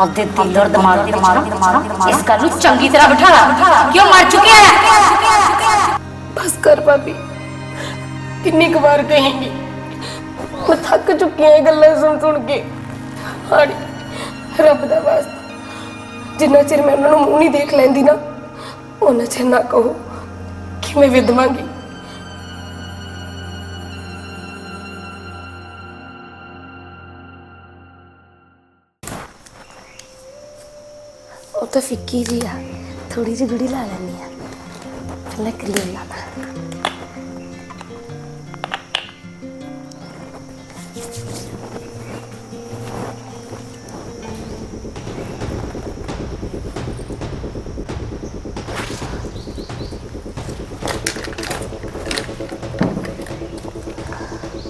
ਆਪਦੇ ਦਿਲ ਔਰ ਦਿਮਾਗ ਦੇ ਵਿੱਚ। ਨਾ ਇਸ ਗੱਲ ਨੂੰ ਚੰਗੀ ਤਰ੍ਹਾਂ ਬਿਠਾ ਲਾ ਕਿਉਂ ਮਰ ਚੁੱਕਿਆ ਹੈ? ਬਸ ਕਰ ਭਾਬੀ। ਕਿੰਨੀ ਕੁ ਵਾਰ ਕਹੇਂਗੀ। ਮੈਂ ਥੱਕ ਚੁੱਕੀ ਹਾਂ ਇਹ ਗੱਲਾਂ ਸੁਣ ਸੁਣ ਕੇ। ਹਾੜੀ, ਰੱਬ ਦਾ ਵਾਸਤਾ। ਜਿੰਨਾ ਚਿਰ ਮੈਂ ਉਹਨਾਂ ਨੂੰ ਮੂੰਹ ਨਹੀਂ ਦੇਖ ਲੈਂਦੀ ਨਾ, ਉਹਨਾਂ ਚਿਰ ਨਾ ਕਹੋ ਕਿ ਮੈਂ ਵਿਧਵਾਂਗੀ ਤਾਂ ਫਿੱਕੀ ਜੀ ਆ। ਥੋੜੀ ਜਿਹੀ ਗੁੜੀ ਲਾ ਲੈਣੀ ਆ। ਪਹਿਲਾਂ ਕਰੀਮ ਲਾ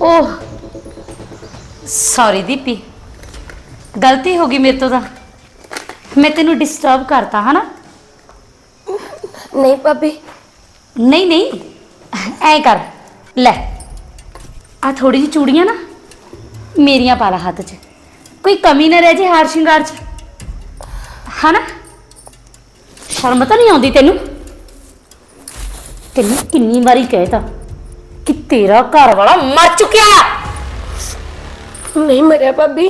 ਓਹ ਸੌਰੀ ਦੀਪੀ। ਗਲਤੀ ਹੋ ਗਈ ਮੇਰੇ ਤੋਂ ਤਾਂ। ਮੈਂ ਤੈਨੂੰ ਡਿਸਟਰਬ ਕਰਤਾ ਹਨਾ? ਨਹੀਂ ਭਾਬੀ। ਨਹੀਂ ਨਹੀਂ। ਐ ਕਰ। ਲੈ ਆ ਥੋੜੀ ਜਿਹੀ ਚੂੜੀਆਂ ਨਾ ਮੇਰੀਆਂ ਪਾ ਲਾ ਹੱਥ 'ਚ। ਕੋਈ ਕਮੀ ਨਾ ਰਹਿ ਜੇ ਹਾਰ ਸ਼ਿੰਗਾਰ 'ਚ। ਹਨਾ? ਸ਼ਰਮ ਤਾਂ ਨਹੀਂ ਆਉਂਦੀ ਤੈਨੂੰ? ਤੈਨੂੰ ਕਿੰਨੀ ਵਾਰੀ ਕਹਿਤਾ ਕਿ ਤੇਰਾ ਘਰ ਵਾਲਾ ਮਰ ਚੁੱਕਿਆ। ਨਹੀਂ ਮਰਿਆ ਭਾਬੀ।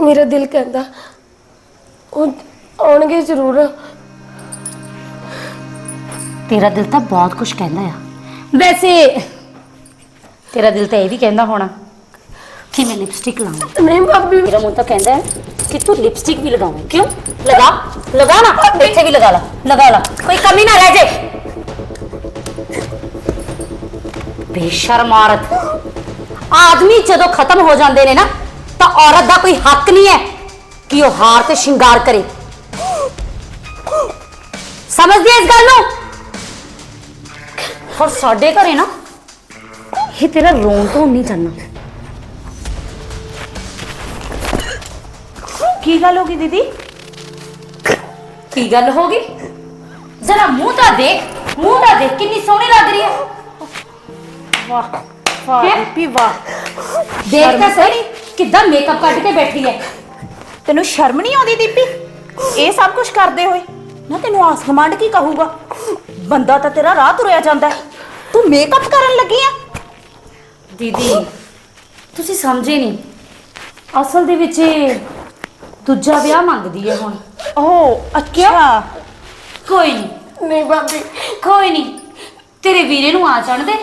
ਮੇਰਾ ਦਿਲ ਕਹਿੰਦਾ ਉਹ ਆਉਣਗੇ ਜ਼ਰੂਰ। ਤੇਰਾ ਦਿਲ ਤਾਂ ਬਹੁਤ ਕੁਝ ਕਹਿੰਦਾ ਆ। ਵੈਸੇ ਤੇਰਾ ਦਿਲ ਤਾਂ ਇਹ ਵੀ ਕਹਿੰਦਾ ਹੋਣਾ ਕਿ ਮੈਂ ਲਿਪਸਟਿਕ ਲਾਵਾਂ ਨਹੀਂ ਭਾਬੀ। ਮੇਰਾ ਮੂੰਹ ਤਾਂ ਕਹਿੰਦਾ ਹੈ ਕਿ ਤੂੰ ਲਿਪਸਟਿਕ ਵੀ ਲਗਾਵੇਂ ਕਿਉਂ? ਲਗਾ ਲਗਾ ਨਾ ਇੱਥੇ ਵੀ ਲਗਾ ਲਾ ਲਗਾ ਲਾ। ਕੋਈ ਕਮੀ ਨਾ ਰਹਿ ਜੇ। ਬੇਸ਼ਰਮ ਔਰਤ। ਆਦਮੀ ਜਦੋਂ ਖਤਮ ਹੋ ਜਾਂਦੇ ਨੇ ਨਾ ਤਾਂ ਔਰਤ ਦਾ ਕੋਈ ਹੱਕ ਨਹੀਂ ਹੈ। ਕਿ ਉਹ ਹਾਰ ਤੇ ਸ਼ਿੰਗਾਰ ਕਰੇ। ਸਮਝਦੀ ਹੈ ਇਸ ਗੱਲ ਨੂੰ? ਹੋਰ ਸਾਡੇ ਘਰੇ ਨਾ ਇਹ ਤੇਰਾ ਰੋਣ ਤੋਂ ਨਹੀਂ ਕਰਨਾ ਕੀ ਗੱਲ ਹੋ ਗਈ ਦੀਦੀ? ਕੀ ਗੱਲ ਹੋ ਗਈ? ਜ਼ਰਾ ਮੂੰਹ ਤਾਂ ਦੇਖ ਮੂੰਹ ਤਾਂ ਦੇਖ ਕਿੰਨੀ ਸੋਹਣੀ ਲੱਗ ਰਹੀ ਹੈ। ਵਾਹ ਵਾਹ ਹੈਂ? ਦੀਪੀ ਵਾਹ। ਦੇਖ ਤਾਂ ਸਹੀ ਕਿੱਦਾਂ ਮੇਕਅਪ ਕੱਢ ਕੇ ਬੈਠੀ ਹੈ। ਤੈਨੂੰ ਸ਼ਰਮ ਨਹੀਂ ਆਉਂਦੀ ਦੀਪੀ? ਇਹ ਸਭ ਕੁਝ ਕਰਦੇ ਹੋਏ। ਨਾ ਤੈਨੂੰ ਆਸ ਕਮਾਂਡ ਕੀ ਕਹੂਗਾ? ਬੰਦਾ ਤਾਂ ਤੇਰਾ ਰਾਹ ਤੁਰਿਆ ਜਾਂਦਾ ਹੈ। ਤੂੰ ਮੇਕਅਪ ਕਰਨ ਲੱਗੀ ਆ। ਦੀਦੀ ਤੁਸੀਂ ਸਮਝੇ ਨਹੀਂ। ਅਸਲ ਦੇ ਵਿੱਚ ਇਹ ਦੂਜਾ ਵਿਆਹ ਮੰਗਦੀ ਹੈ ਹੁਣ। ਓਹ ਅੱਛਾ। ਕੋਈ ਨਹੀਂ। ਨਹੀਂ ਭਾਬੀ। ਕੋਈ ਨਹੀਂ। ਤੇਰੇ ਵੀਰੇ ਨੂੰ ਆ ਜਾਣ ਦੇ।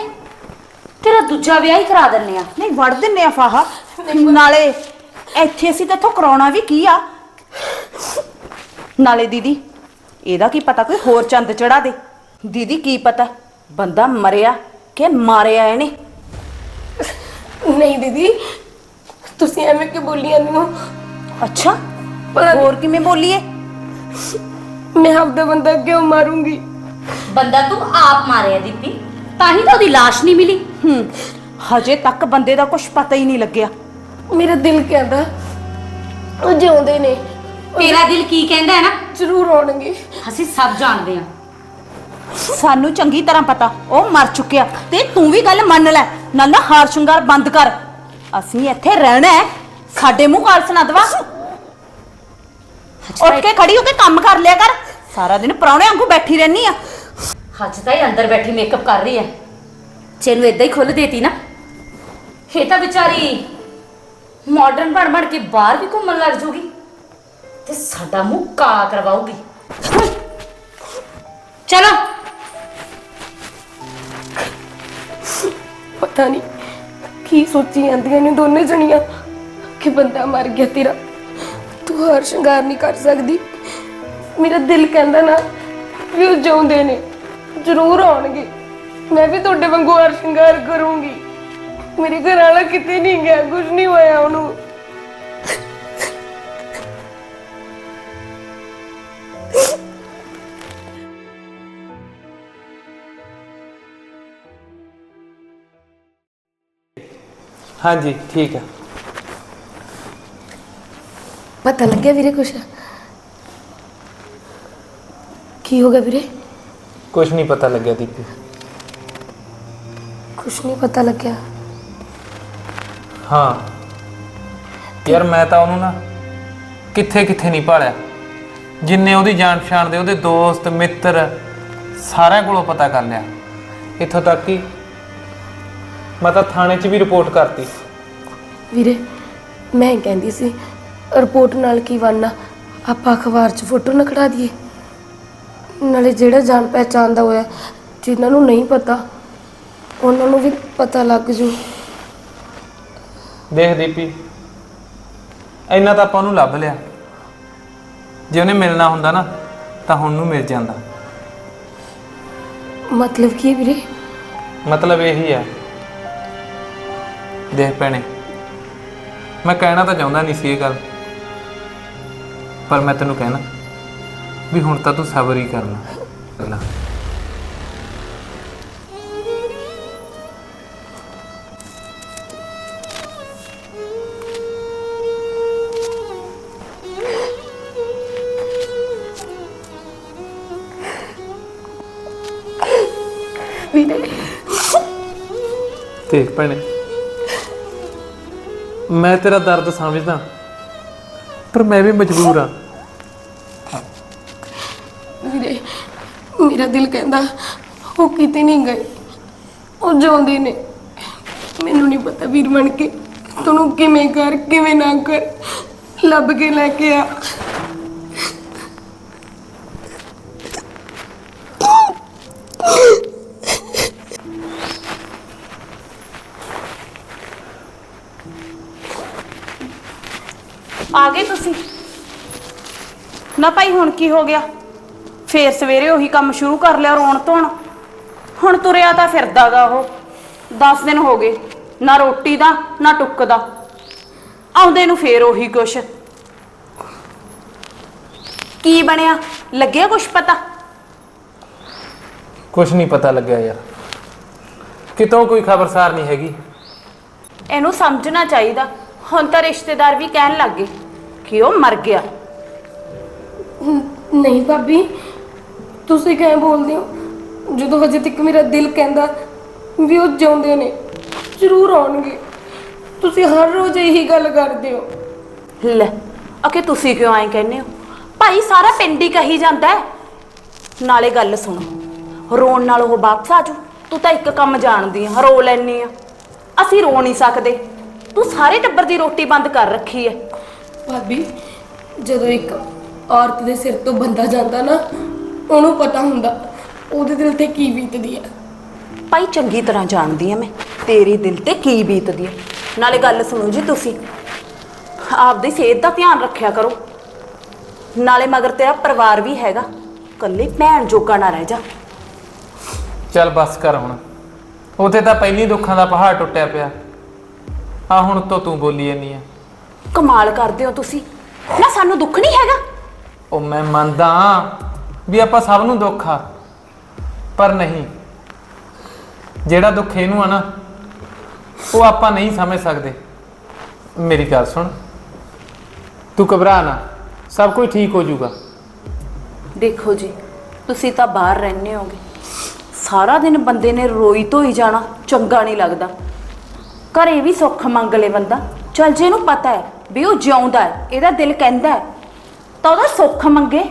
ਤੇਰਾ ਦੂਜਾ ਵਿਆਹ ਹੀ ਕਰਾ ਦਿੰਨੇ ਆ। ਨਹੀਂ ਵੜ ਦਿੰਨੇ ਆ ਫਾਹਾ। ਨਾਲੇ ਇੱਥੇ ਅਸੀਂ ਤੇਥੋਂ ਕਰਾਉਣਾ ਵੀ ਕੀ ਆ? ਨਾਲੇ ਦੀਦੀ ਇਹਦਾ ਕੀ ਪਤਾ ਕੋਈ ਹੋਰ ਚੰਦ ਚੜਾ ਦੇ? ਦੀਦੀ ਕੀ ਪਤਾ? ਬੰਦਾ ਮਰਿਆ ਕਿ ਮਾਰਿਆ ਇਹਨੇ? ਨਹੀਂ ਦੀਦੀ ਤੁਸੀਂ ਐਵੇਂ ਕਿ ਬੋਲੀ ਜਾਂਦੇ ਹੋ? ਅੱਛਾ ਪਤਾ ਹੋਰ ਕਿਵੇਂ ਬੋਲੀਏ? ਮੈਂ ਆਪਦਾ ਬੰਦਾ ਕਿਉਂ ਮਾਰੂੰਗੀ? ਬੰਦਾ ਤੂੰ ਆਪ ਮਾਰਿਆ ਦੀਪੀ ਤਾਂ ਹੀ ਤਾਂ ਉਹਦੀ ਲਾਸ਼ ਨਹੀਂ ਮਿਲੀ। ਹੂੰ ਹਜੇ ਤੱਕ ਬੰਦੇ ਦਾ ਕੁਝ ਪਤਾ ਹੀ ਨਹੀਂ ਲੱਗਿਆ। ਮੇਰਾ ਦਿਲ ਕਹਿੰਦਾ ਉਹ ਜਿਉਂਦੇ ਨੇ। ਤੇਰਾ ਦਿਲ ਕੀ ਕਹਿੰਦਾ ਹੈ ਨਾ? ਜ਼ਰੂਰ ਆਉਣਗੇ। ਅਸੀਂ ਸਭ ਜਾਣਦੇ ਹਾਂ। ਸਾਨੂੰ ਚੰਗੀ ਤਰ੍ਹਾਂ ਪਤਾ। ਉਹ ਮਰ ਚੁੱਕਿਆ। ਤੇ ਤੂੰ ਵੀ ਗੱਲ ਮੰਨ ਲੈ। ਨਾਲ ਨਾ ਹਾਰ ਸ਼ਿੰਗਾਰ ਬੰਦ ਕਰ। ਅਸੀਂ ਇੱਥੇ ਰਹਿਣਾ ਹੈ। ਸਾਡੇ ਮੂੰਹ ਕਾਲ ਸੁਣਾ ਦਵਾ। ਉੱਠ ਕੇ ਖੜੀ ਹੋ ਕੇ ਕੰਮ ਕਰ ਲਿਆ ਕਰ। ਸਾਰਾ ਦਿਨ ਪ੍ਰਾਹੁਣੇ ਵਾਂਗੂ ਬੈਠੀ ਰਹਿਨੀ ਆ। ਹੱਜ ਤਾਂ ਹੀ ਅੰਦਰ ਬੈਠੀ ਮੇਕਅਪ ਕਰ ਰਹੀ ਹੈ। ਜੇ ਇਹਨੂੰ ਇਦਾਂ ਹੀ ਖੁੱਲ ਦੇਤੀ ਨਾ। ਇਹ ਤਾਂ ਵਿਚਾਰੀ ਮਾਡਰਨ ਬਣ ਬਣ ਕੇ ਬਾਹਰ ਵੀ ਘੁੰਮਣ ਲੱਗ ਜੂਗੀ ਤੇ ਸਾਡਾ ਮੂੰਹ ਕਾਲਾ ਕਰਵਾਉਗੀ ਚਲੋ। ਪਤਾ ਨਹੀਂ ਕੀ ਸੋਚੀ ਜਾਂਦੀਆਂ ਨੇ ਦੋਨੇ ਜਣੀਆਂ ਕਿ ਬੰਦਾ ਮਰ ਗਿਆ ਤੇਰਾ। ਤੂੰ ਹਰ ਸ਼ਿੰਗਾਰ ਨਹੀਂ ਕਰ ਸਕਦੀ। ਮੇਰਾ ਦਿਲ ਕਹਿੰਦਾ ਨਾ ਵੀ ਉਹ ਜਿਉਂਦੇ ਨੇ, ਜ਼ਰੂਰ ਆਉਣਗੇ। ਮੈਂ ਵੀ ਤੁਹਾਡੇ ਵਾਂਗੂ ਹਰ ਸ਼ਿੰਗਾਰ ਕਰੂੰਗੀ। ਮੇਰੇ ਘਰ ਵਾਲਾ ਕਿਤੇ ਨਹੀਂ ਗਿਆ ਕੁਝ ਨਹੀਂ ਹੋਇਆ ਉਹਨੂੰ। ਹਾਂਜੀ ਠੀਕ ਹੈ ਪਤਾ ਲੱਗਿਆ ਵੀਰੇ ਕੁਛ? ਕੀ ਹੋ ਗਿਆ ਵੀਰੇ? ਕੁਝ ਨਹੀਂ ਪਤਾ ਲੱਗਿਆ ਦੀਪੀ। ਕੁਛ ਨਹੀਂ ਪਤਾ ਲੱਗਿਆ। ਹਾਂ। ਯਾਰ ਮੈਂ ਤਾਂ ਉਹਨੂੰ ਨਾ ਕਿੱਥੇ ਕਿੱਥੇ ਨਹੀਂ ਭਾਲਿਆ। ਜਿੰਨੇ ਉਹਦੀ ਜਾਣ ਪਛਾਣ ਦੇ ਉਹਦੇ ਦੋਸਤ, ਮਿੱਤਰ ਸਾਰਿਆਂ ਕੋਲੋਂ ਪਤਾ ਕਰ ਲਿਆ। ਇੱਥੋਂ ਤੱਕ ਕਿ ਮੈਂ ਤਾਂ ਥਾਣੇ 'ਚ ਵੀ ਰਿਪੋਰਟ ਕਰਤੀ। ਵੀਰੇ, ਮੈਂ ਕਹਿੰਦੀ ਸੀ, ਰਿਪੋਰਟ ਨਾਲ ਕੀ ਬਣਨਾ? ਆਪਾਂ ਅਖਬਾਰ 'ਚ ਫੋਟੋ ਨਾ ਕਢਾ ਦਈਏ। ਨਾਲੇ ਜਿਹੜਾ ਜਾਣ ਪਹਿਚਾਣ ਦਾ ਹੋਇਆ, ਜਿਨ੍ਹਾਂ ਨੂੰ ਨਹੀਂ ਪਤਾ, ਉਹਨਾਂ ਨੂੰ ਵੀ ਪਤਾ ਲੱਗ ਜੂ। ਦੇਖ ਦੀਪੀ ਇੰਨਾ ਤਾਂ ਆਪਾਂ ਨੂੰ ਲੱਭ ਲਿਆ। ਜੇ ਉਹਨੇ ਮਿਲਣਾ ਹੁੰਦਾ ਨਾ ਤਾਂ ਹੁਣ ਨੂੰ ਮਿਲ ਜਾਂਦਾ। ਮਤਲਬ ਕੀ ਹੈ ਵੀਰੇ? ਮਤਲਬ ਇਹੀ ਹੈ। ਦੇਖ ਭੈਣੇ ਮੈਂ ਕਹਿਣਾ ਤਾਂ ਚਾਹੁੰਦਾ ਨਹੀਂ ਸੀ ਇਹ ਗੱਲ। ਪਰ ਮੈਂ ਤੈਨੂੰ ਕਹਿਣਾ ਵੀ ਹੁਣ ਤਾਂ ਤੂੰ ਸਬਰ ਹੀ ਕਰਨਾ। ਕਰਨਾ ਦੇਖ ਭੈਣੇ। ਮੈਂ ਤੇਰਾ ਦਰਦ ਸਮਝਦਾ, ਪਰ ਮੈਂ ਵੀ ਮਜਬੂਰ ਆ ਵੀਰੇ ਮੇਰਾ ਦਿਲ ਕਹਿੰਦਾ, ਉਹ ਕਿਤੇ ਨਹੀਂ ਗਏ, ਉਹ ਜਿਉਂਦੇ ਨੇ। ਮੈਨੂੰ ਨਹੀਂ ਪਤਾ ਵੀਰ ਬਣ ਕੇ ਤੈਨੂੰ ਕਿਵੇਂ ਕਰ, ਕਿਵੇਂ ਨਾ ਕਰ, ਲੱਭ ਕੇ ਲੈ ਕੇ ਆ। ਨਾ ਭਾਈ ਹੁਣ ਕੀ ਹੋ ਗਿਆ? ਫੇਰ ਸਵੇਰੇ ਉਹੀ ਕੰਮ ਸ਼ੁਰੂ ਕਰ ਲਿਆ ਰੋਣ ਧੋਣ। ਹੁਣ ਤੁਰਿਆ ਤਾਂ ਫਿਰਦਾਗਾ ਉਹ। 10 ਦਿਨ ਹੋ ਗਏ ਨਾ ਰੋਟੀ ਦਾ ਨਾ ਟੁੱਕ ਦਾ। ਆਉਂਦੇ ਨੂੰ ਫੇਰ ਉਹੀ ਕੁਛ। ਕੀ ਬਣਿਆ? ਲੱਗਿਆ ਕੁਛ ਪਤਾ? ਕੁਝ ਨਹੀਂ ਪਤਾ ਲੱਗਿਆ ਯਾਰ। ਕਿਤੋਂ ਕੋਈ ਖਬਰਸਾਰ ਨਹੀਂ ਹੈਗੀ। ਇਹਨੂੰ ਸਮਝਣਾ ਚਾਹੀਦਾ। ਹੁਣ ਤਾਂ ਰਿਸ਼ਤੇਦਾਰ ਵੀ ਕਹਿਣ ਲੱਗ ਕਿ ਉਹ ਮਰ ਗਿਆ। ਨਹੀਂ ਭਾਬੀ। ਤੁਸੀਂ ਕਿਵੇਂ ਬੋਲਦੇ ਹੋ? ਜਦੋਂ ਹਜੇ ਤੱਕ ਮੇਰਾ ਦਿਲ ਕਹਿੰਦਾ ਵੀ ਉਹ ਜਿਉਂਦੇ ਨੇ ਜ਼ਰੂਰ ਆਉਣਗੇ। ਤੁਸੀਂ ਹਰ ਰੋਜ਼ ਇਹੀ ਗੱਲ ਕਰਦੇ ਹੋ। ਲੈ ਅਕੇ ਤੁਸੀਂ ਕਿਉਂ ਐਂ ਕਹਿੰਦੇ ਹੋ? ਭਾਈ ਸਾਰਾ ਪਿੰਡ ਹੀ ਕਹੀ ਜਾਂਦਾ ਹੈ। ਨਾਲੇ ਗੱਲ ਸੁਣੋ ਰੋਣ ਨਾਲ ਉਹ ਵਾਪਸ ਆ ਜੂ ਤੂੰ ਤਾਂ ਇੱਕ ਕੰਮ ਜਾਣਦੀ ਆ ਰੋ ਲੈਣੀ ਆ। ਅਸੀਂ ਰੋ ਨਹੀਂ ਸਕਦੇ। ਤੂੰ ਸਾਰੇ ਟੱਬਰ ਦੀ ਰੋਟੀ ਬੰਦ ਕਰ ਰੱਖੀ ਐ ਭਾਬੀ ਜਦੋਂ ਇੱਕ ਔਰਤ ਦੇ ਸਿਰ ਤੋਂ ਬੰਦਾ ਜਾਂਦਾ ਨਾ ਉਹਨੂੰ ਪਤਾ ਹੁੰਦਾ ਉਹਦੇ ਦਿਲ ਤੇ ਕੀ ਬੀਤਦੀ ਹੈ ਭਾਈ ਚੰਗੀ ਤਰ੍ਹਾਂ ਜਾਣਦੀ ਆ ਮੈਂ ਤੇਰੇ ਦਿਲ ਤੇ ਕੀ ਬੀਤਦੀ ਐ ਨਾਲੇ ਗੱਲ ਸੁਣੋ ਜੀ ਤੁਸੀਂ ਆਪਦੀ ਸਿਹਤ ਦਾ ਧਿਆਨ ਰੱਖਿਆ ਕਰੋ। ਨਾਲੇ ਮਗਰ ਤੇਰਾ ਪਰਿਵਾਰ ਵੀ ਹੈਗਾ ਕੱਲੀ ਭੈਣ ਜੋਗਾ ਨਾ ਰਹਿ ਜਾ। ਚੱਲ ਬਸ ਕਰ ਹੁਣ ਉਥੇ ਤਾਂ ਪਹਿਲੀ ਦੁੱਖਾਂ ਦਾ ਪਹਾੜ ਟੁੱਟਿਆ ਪਿਆ। ਆ ਹੁਣ ਤੋਂ ਤੂੰ ਬੋਲੀ ਜਾਂਦੀ ਆ। ਕਮਾਲ ਕਰਦੇ ਹੋ ਤੁਸੀਂ ਨਾ ਸਾਨੂੰ ਦੁੱਖ ਨਹੀਂ ਹੈਗਾ? ਉਹ ਮੈਂ ਮੰਨਦਾ ਵੀ ਆਪਾਂ ਸਭ ਨੂੰ ਦੁੱਖ ਆ, ਪਰ ਨਹੀਂ। ਜਿਹੜਾ ਦੁੱਖ ਇਹਨੂੰ ਆ ਨਾ, ਉਹ ਆਪਾਂ ਨਹੀਂ ਸਮਝ ਸਕਦੇ। ਮੇਰੀ ਗੱਲ ਸੁਣ। ਤੂੰ ਘਬਰਾ ਨਾ, ਸਭ ਕੁਝ ਠੀਕ ਹੋ ਜਾਊਗਾ। ਦੇਖੋ ਜੀ, ਤੁਸੀਂ ਤਾਂ ਬਾਹਰ ਰਹਿੰਦੇ ਹੋਗੇ। ਸਾਰਾ ਦਿਨ ਬੰਦੇ ਨੇ ਰੋਈ ਧੋਈ ਜਾਣਾ, ਚੰਗਾ ਨਹੀਂ ਲੱਗਦਾ। ਘਰੇ ਵੀ ਸੁੱਖ ਮੰਗ ਲੇ ਬੰਦਾ। ਚਲ ਜੇ ਇਹਨੂੰ ਪਤਾ ਹੈ ਵੀ ਉਹ ਜਿਉਂਦਾ ਹੈ, ਇਹਦਾ ਦਿਲ ਕਹਿੰਦਾ ਹੈ ਤਾਂ ਉਹਦਾ ਸੁੱਖ ਮੰਗੇ।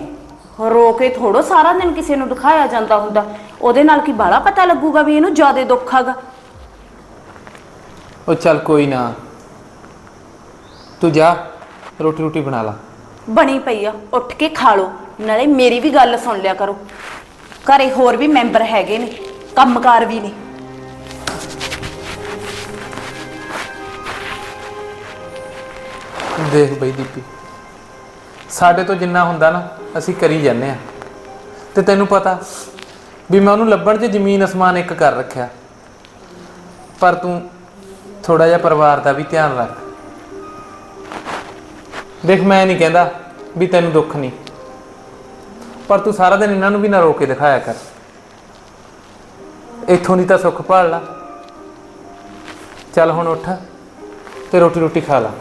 ਰੋ ਕੇ ਥੋੜੋ ਸਾਰਾ ਦਿਨ ਕਿਸੇ ਨੂੰ ਦਿਖਾਇਆ ਜਾਂਦਾ ਹੁੰਦਾ। ਉਹਦੇ ਨਾਲ ਕੀ ਬਾਲਾ ਪਤਾ ਲੱਗੂਗਾ ਵੀ ਇਹਨੂੰ ਜ਼ਿਆਦਾ ਦੁੱਖ ਆਗਾ ਉਹ ਚੱਲ ਕੋਈ ਨਾ। ਤੂੰ ਜਾ ਰੋਟੀ ਰੋਟੀ ਬਣਾ ਲਾ। ਬਣੀ ਪਈ ਆ ਉੱਠ ਕੇ ਖਾ ਲਓ। ਨਾਲੇ ਮੇਰੀ ਵੀ ਗੱਲ ਸੁਣ ਲਿਆ ਕਰੋ। ਘਰੇ ਹੋਰ ਵੀ ਮੈਂਬਰ ਹੈਗੇ ਨੇ ਕੰਮਕਾਰ ਵੀ ਨੇ। ਦੇਖ ਬਈ ਦੀਪੀ। ਸਾਡੇ ਤੋਂ ਜਿੰਨਾ ਹੁੰਦਾ ਨਾ, ਅਸੀਂ ਕਰੀ ਜਾਂਦੇ ਆ ਤੇ ਤੈਨੂੰ ਪਤਾ ਵੀ ਮੈਂ ਉਹਨੂੰ ਲੱਭਣ 'ਚ ਜ਼ਮੀਨ ਅਸਮਾਨ ਇੱਕ ਕਰ ਰੱਖਿਆ। ਪਰ ਤੂੰ ਥੋੜਾ ਜਿਹਾ ਪਰਿਵਾਰ ਦਾ ਵੀ ਧਿਆਨ ਰੱਖ। ਦੇਖ, ਮੈਂ ਨਹੀਂ ਕਹਿੰਦਾ ਵੀ ਤੈਨੂੰ ਦੁੱਖ ਨਹੀਂ। ਪਰ ਤੂੰ ਸਾਰਾ ਦਿਨ ਇਹਨਾਂ ਨੂੰ ਵੀ ਨਾ ਰੋ ਕੇ ਦਿਖਾਇਆ ਕਰ। ਇੱਥੋਂ ਦੀ ਤਾਂ ਸੁੱਖ ਭਾਲ ਲਾ। ਚੱਲ ਹੁਣ ਉੱਠ ਤੇ ਰੋਟੀ ਰੋਟੀ ਖਾ ਲਾ।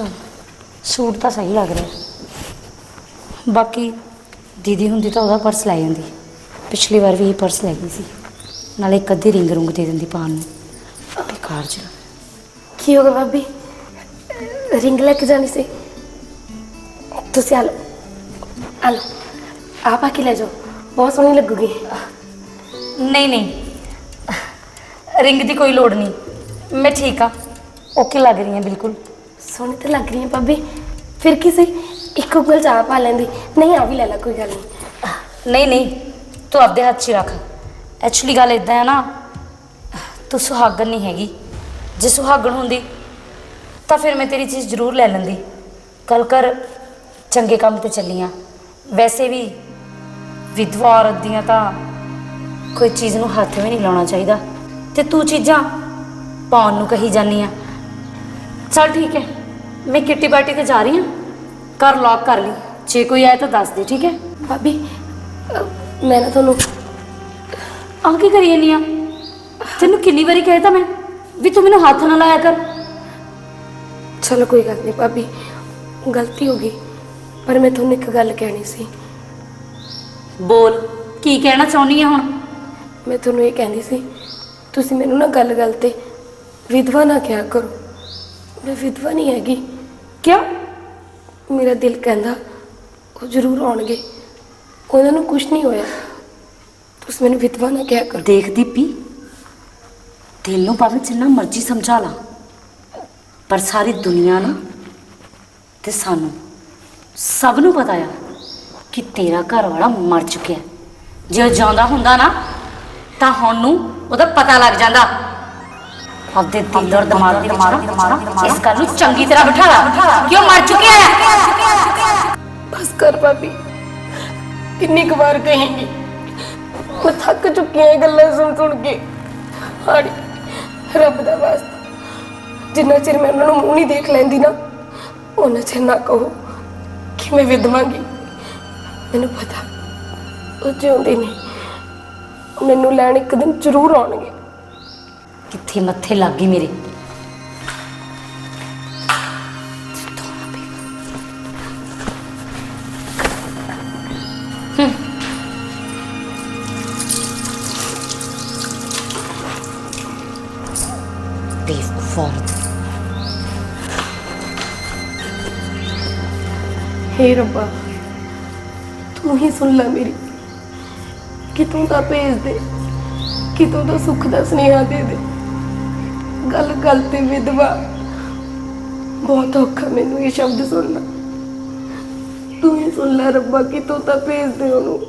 ਚਲ ਸੂਟ ਤਾਂ ਸਹੀ ਲੱਗ ਰਿਹਾ। ਬਾਕੀ ਦੀਦੀ ਹੁੰਦੀ ਤਾਂ ਉਹਦਾ ਪਰਸ ਲੈ ਜਾਂਦੀ। ਪਿਛਲੀ ਵਾਰ ਵੀ ਇਹ ਪਰਸ ਲੈ ਗਈ ਸੀ। ਨਾਲੇ ਇੱਕ ਅੱਧੀ ਰਿੰਗ ਰੁੰਗ ਦੇ ਦਿੰਦੀ ਪਾਉਣ ਨੂੰ। ਬੇਕਾਰ ਚ ਕੀ ਹੋ ਗਿਆ ਭਾਬੀ? ਰਿੰਗ ਲੈ ਕੇ ਜਾਣੀ ਸੀ। ਤੁਸੀਂ ਆ ਲਓ ਆ ਲਓ ਆਪ ਆ ਕੇ ਲੈ ਜਾਓ। ਬਹੁਤ ਸੋਹਣੀ ਲੱਗੂਗੀ। ਨਹੀਂ ਨਹੀਂ। ਰਿੰਗ ਦੀ ਕੋਈ ਲੋੜ ਨਹੀਂ। ਮੈਂ ਠੀਕ ਆ। ਓਕੇ ਲੱਗ ਰਹੀ ਹਾਂ ਬਿਲਕੁਲ। ਸੋਹਣੀ ਤਾਂ ਲੱਗ ਰਹੀ ਹੈ ਭਾਬੀ। ਫਿਰ ਕੀ ਸਹੀ? ਇੱਕ ਉਂਗਲ ਚਾਹ ਪਾ ਲੈਂਦੀ। ਨਹੀਂ ਆ ਵੀ ਲੈ ਲੈ, ਕੋਈ ਗੱਲ ਨਹੀਂ। ਨਹੀਂ ਨਹੀਂ, ਤੂੰ ਆਪਦੇ ਹੱਥ 'ਚ ਹੀ ਰੱਖ। ਐਕਚੁਅਲੀ ਗੱਲ ਇਦਾਂ ਹੈ ਨਾ, ਤੂੰ ਸੁਹਾਗਣ ਨਹੀਂ ਹੈਗੀ। ਜੇ ਸੁਹਾਗਣ ਹੁੰਦੀ, ਤਾਂ ਫਿਰ ਮੈਂ ਤੇਰੀ ਚੀਜ਼ ਜ਼ਰੂਰ ਲੈ ਲੈਂਦੀ। ਕੱਲ ਕਰ ਚੰਗੇ ਕੰਮ ਤੇ ਚੱਲੀਆਂ ਵੈਸੇ ਵੀ ਵਿਧਵਾ ਔਰਤ ਦੀਆਂ ਤਾਂ ਕੋਈ ਚੀਜ਼ ਨੂੰ ਹੱਥ ਵੀ ਨਹੀਂ ਲਾਉਣਾ ਚਾਹੀਦਾ। ਤੇ ਤੂੰ ਚੀਜ਼ਾਂ ਪਾਉਣ ਨੂੰ ਕਹੀ ਜਾਂਦੀ ਆ। ਚਲ ਠੀਕ ਹੈ। ਮੈਂ ਕਿੱਟੀ ਪਾਰਟੀ ਤੇ ਜਾ ਰਹੀ ਹਾਂ। ਕਰ ਲੌਕ ਕਰ ਲਈ। ਜੇ ਕੋਈ ਆਏ ਤਾਂ ਦੱਸ ਦੇ ਠੀਕ ਹੈ? ਭਾਬੀ ਅਹ, ਮੈਂ ਨਾ ਤੁਹਾਨੂੰ ਆ ਕੀ ਕਰੀ ਜਾਂਦੀ ਆ? ਤੈਨੂੰ ਕਿੰਨੀ ਵਾਰੀ ਕਹਿ ਤਾ ਮੈਂ? ਵੀ ਤੂੰ ਮੈਨੂੰ ਹੱਥ ਨਾ ਲਾਇਆ ਕਰ। ਚਲੋ ਕੋਈ ਗੱਲ ਨਹੀਂ ਭਾਬੀ ਗਲਤੀ ਹੋ ਗਈ ਪਰ ਮੈਂ ਤੁਹਾਨੂੰ ਇੱਕ ਗੱਲ ਕਹਿਣੀ ਸੀ। ਬੋਲ ਕੀ ਕਹਿਣਾ ਚਾਹੁੰਦੀ ਆ ਹੁਣ? ਮੈਂ ਤੁਹਾਨੂੰ ਇਹ ਕਹਿੰਦੀ ਸੀ ਤੁਸੀਂ ਮੈਨੂੰ ਨਾ ਗੱਲ-ਗੱਲ ਤੇ ਵਿਧਵਾ ਨਾ ਕਿਹਾ ਕਰੋ। ਮੈਂ ਵਿਧਵਾ ਨਹੀਂ ਹੈਗੀ। ਕਿਉਂ ਮੇਰਾ ਦਿਲ ਕਹਿੰਦਾ ਉਹ ਜ਼ਰੂਰ ਆਉਣਗੇ। ਉਹਨਾਂ ਨੂੰ ਕੁਝ ਨਹੀਂ ਹੋਇਆ। ਤੁਸੀਂ ਮੈਨੂੰ ਵਿਧਵਾ ਨਾ ਕਿਹਾ ਕਰੋ। ਦੇਖ ਦੀਪੀ ਦਿਲ ਨੂੰ ਭਾਵੇਂ ਜਿੰਨਾ ਮਰਜ਼ੀ ਸਮਝਾ ਲਾ। ਪਰ ਸਾਰੀ ਦੁਨੀਆ ਨੂੰ ਤੇ ਸਾਨੂੰ ਸਭ ਨੂੰ ਪਤਾ ਆ ਕਿ ਤੇਰਾ ਘਰ ਵਾਲਾ ਮਰ ਚੁੱਕਿਆ। ਜੇ ਉਹ ਜਿਉਂਦਾ ਹੁੰਦਾ ਨਾ, ਤਾਂ ਹੁਣ ਨੂੰ ਉਹਦਾ ਪਤਾ ਲੱਗ ਜਾਂਦਾ। ਆਪਦੇ ਦਿਲ ਔਰ ਦਿਮਾਗ ਦੇ ਵਿੱਚ ਇਸ ਗੱਲ ਨੂੰ ਚੰਗੀ ਤਰ੍ਹਾਂ ਬਿਠਾ ਲਾ। ਕਿ ਮਰ ਚੁੱਕਿਆ ਹੈ? ਬਸ ਕਰ ਭਾਬੀ, ਕਿੰਨੀ ਕੁ ਵਾਰ ਕਹੇਂਗੀ। ਮੈਂ ਥੱਕ ਚੁੱਕੀ ਹਾਂ ਇਹ ਗੱਲਾਂ ਸੁਣ ਸੁਣ ਕੇ। ਹਾੜੀ, ਰੱਬ ਦਾ ਵਾਸਤਾ। ਜਿੰਨਾ ਚਿਰ ਮੈਂ ਉਹਨਾਂ ਨੂੰ ਮੂੰਹ ਨਹੀਂ ਦੇਖ ਲੈਂਦੀ ਨਾ, ਉਹਨਾਂ ਚਿਰ ਨਾ ਕਹੋ ਕਿ ਮੈਂ ਵਿਦਵਾਂਗੀ ਮੈਨੂੰ ਪਤਾ, ਉਹ ਜਿਉਂਦੇ ਨੇ। ਮੈਨੂੰ ਲੈਣ ਇੱਕ ਦਿਨ ਜ਼ਰੂਰ ਆਉਣਗੇ। ਕਿੱਥੇ ਮੱਥੇ ਲੱਗ ਗਈ ਮੇਰੇ? ਬੇਵਕੂਫ ਔਰਤ ਹੇ ਰੱਬਾ, ਤੂੰ ਹੀ ਸੁਣ ਲੈ ਮੇਰੀ। ਕਿਤੋਂ ਦਾ ਭੇਜ ਦੇ ਕਿਤੋਂ ਦਾ ਸੁੱਖ ਦਾ ਸੁਨੇਹਾ ਦੇ ਦੇ। ਗੱਲ ਗੱਲ ਤੇ ਵਿਧਵਾ। ਬਹੁਤ ਔਖਾ ਮੈਨੂੰ ਇਹ ਸ਼ਬਦ ਸੁਣਨਾ। ਤੂੰ ਹੀ ਸੁਣ ਲੈ ਰੱਬਾ, ਕਿਤੋਂ ਤਾਂ ਭੇਜ ਦੇ ਉਹਨੂੰ।